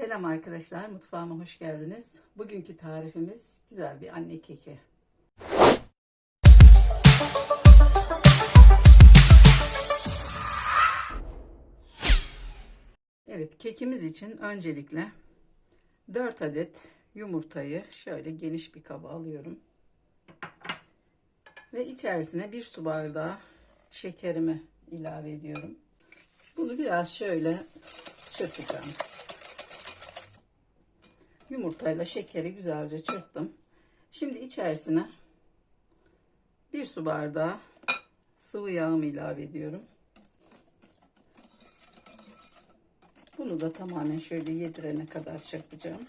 Selam arkadaşlar, mutfağıma hoş geldiniz. Bugünkü tarifimiz güzel bir anne keki. Evet, kekimiz için öncelikle 4 adet yumurtayı şöyle geniş bir kaba alıyorum. Ve içerisine bir su bardağı şekerimi ilave ediyorum. Bunu biraz şöyle çırpacağım. Yumurtayla şekeri güzelce çırptım. Şimdi içerisine bir su bardağı sıvı yağımı ilave ediyorum. Bunu da tamamen şöyle yedirene kadar çırpacağım.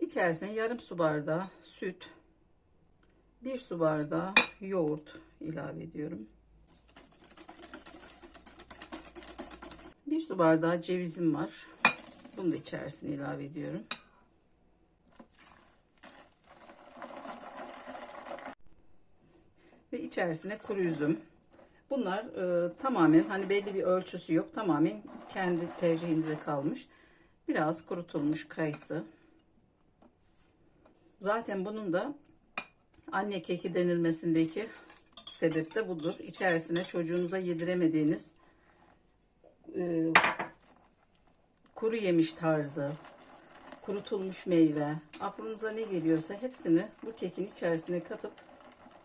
İçerisine yarım su bardağı süt, bir su bardağı yoğurt ilave ediyorum. Bir su bardağı cevizim var. Bunu da içerisine ilave ediyorum. Ve içerisine kuru üzüm. Bunlar e, tamamen hani belli bir ölçüsü yok. Tamamen kendi tercihinize kalmış. Biraz kurutulmuş kayısı. Zaten bunun da anne keki denilmesindeki sebep de budur. İçerisine çocuğunuza yediremediğiniz e, kuru yemiş tarzı, kurutulmuş meyve, aklınıza ne geliyorsa hepsini bu kekin içerisine katıp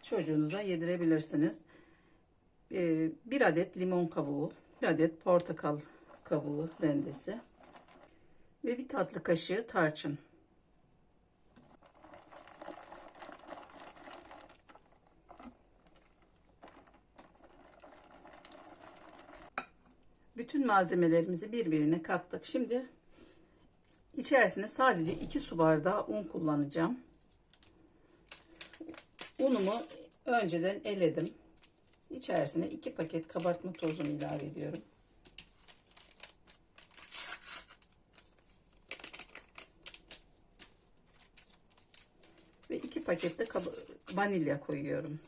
çocuğunuza yedirebilirsiniz. E, bir adet limon kabuğu, bir adet portakal kabuğu rendesi ve bir tatlı kaşığı tarçın. Bütün malzemelerimizi birbirine kattık. Şimdi içerisine sadece 2 su bardağı un kullanacağım. Unumu önceden eledim. İçerisine 2 paket kabartma tozunu ilave ediyorum. Ve 2 paket de vanilya koyuyorum.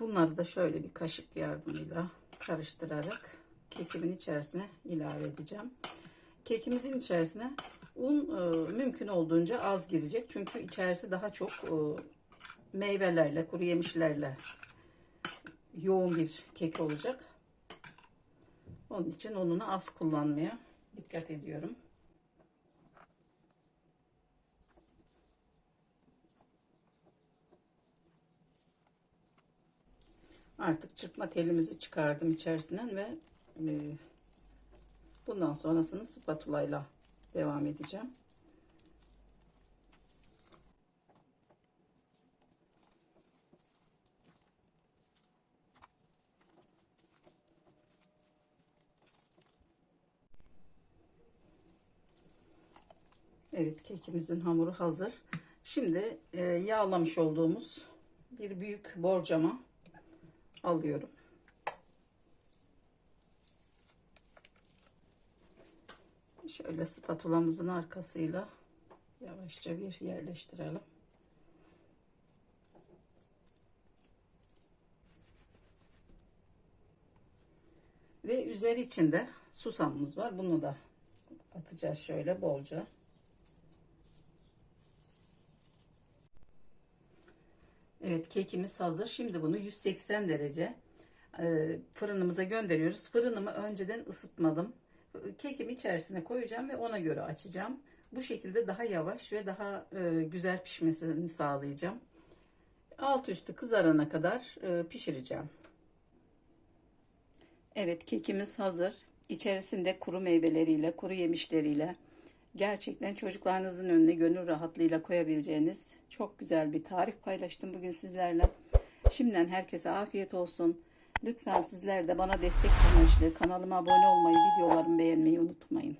Bunları da şöyle bir kaşık yardımıyla karıştırarak kekimin içerisine ilave edeceğim. Kekimizin içerisine un e, mümkün olduğunca az girecek. Çünkü içerisi daha çok e, meyvelerle, kuru yemişlerle yoğun bir kek olacak. Onun için ununu az kullanmaya dikkat ediyorum. Artık çırpma telimizi çıkardım içerisinden ve e, bundan sonrasını spatula ile devam edeceğim. Evet kekimizin hamuru hazır. Şimdi e, yağlamış olduğumuz bir büyük borcama alıyorum. Şöyle spatulamızın arkasıyla yavaşça bir yerleştirelim. Ve üzeri içinde susamımız var. Bunu da atacağız şöyle bolca. Evet kekimiz hazır. Şimdi bunu 180 derece e, fırınımıza gönderiyoruz. Fırınımı önceden ısıtmadım. Kekimi içerisine koyacağım ve ona göre açacağım. Bu şekilde daha yavaş ve daha e, güzel pişmesini sağlayacağım. Alt üstü kızarana kadar e, pişireceğim. Evet kekimiz hazır. İçerisinde kuru meyveleriyle, kuru yemişleriyle gerçekten çocuklarınızın önüne gönül rahatlığıyla koyabileceğiniz çok güzel bir tarif paylaştım bugün sizlerle. Şimdiden herkese afiyet olsun. Lütfen sizler de bana destek amaçlı kanalıma abone olmayı, videolarımı beğenmeyi unutmayın.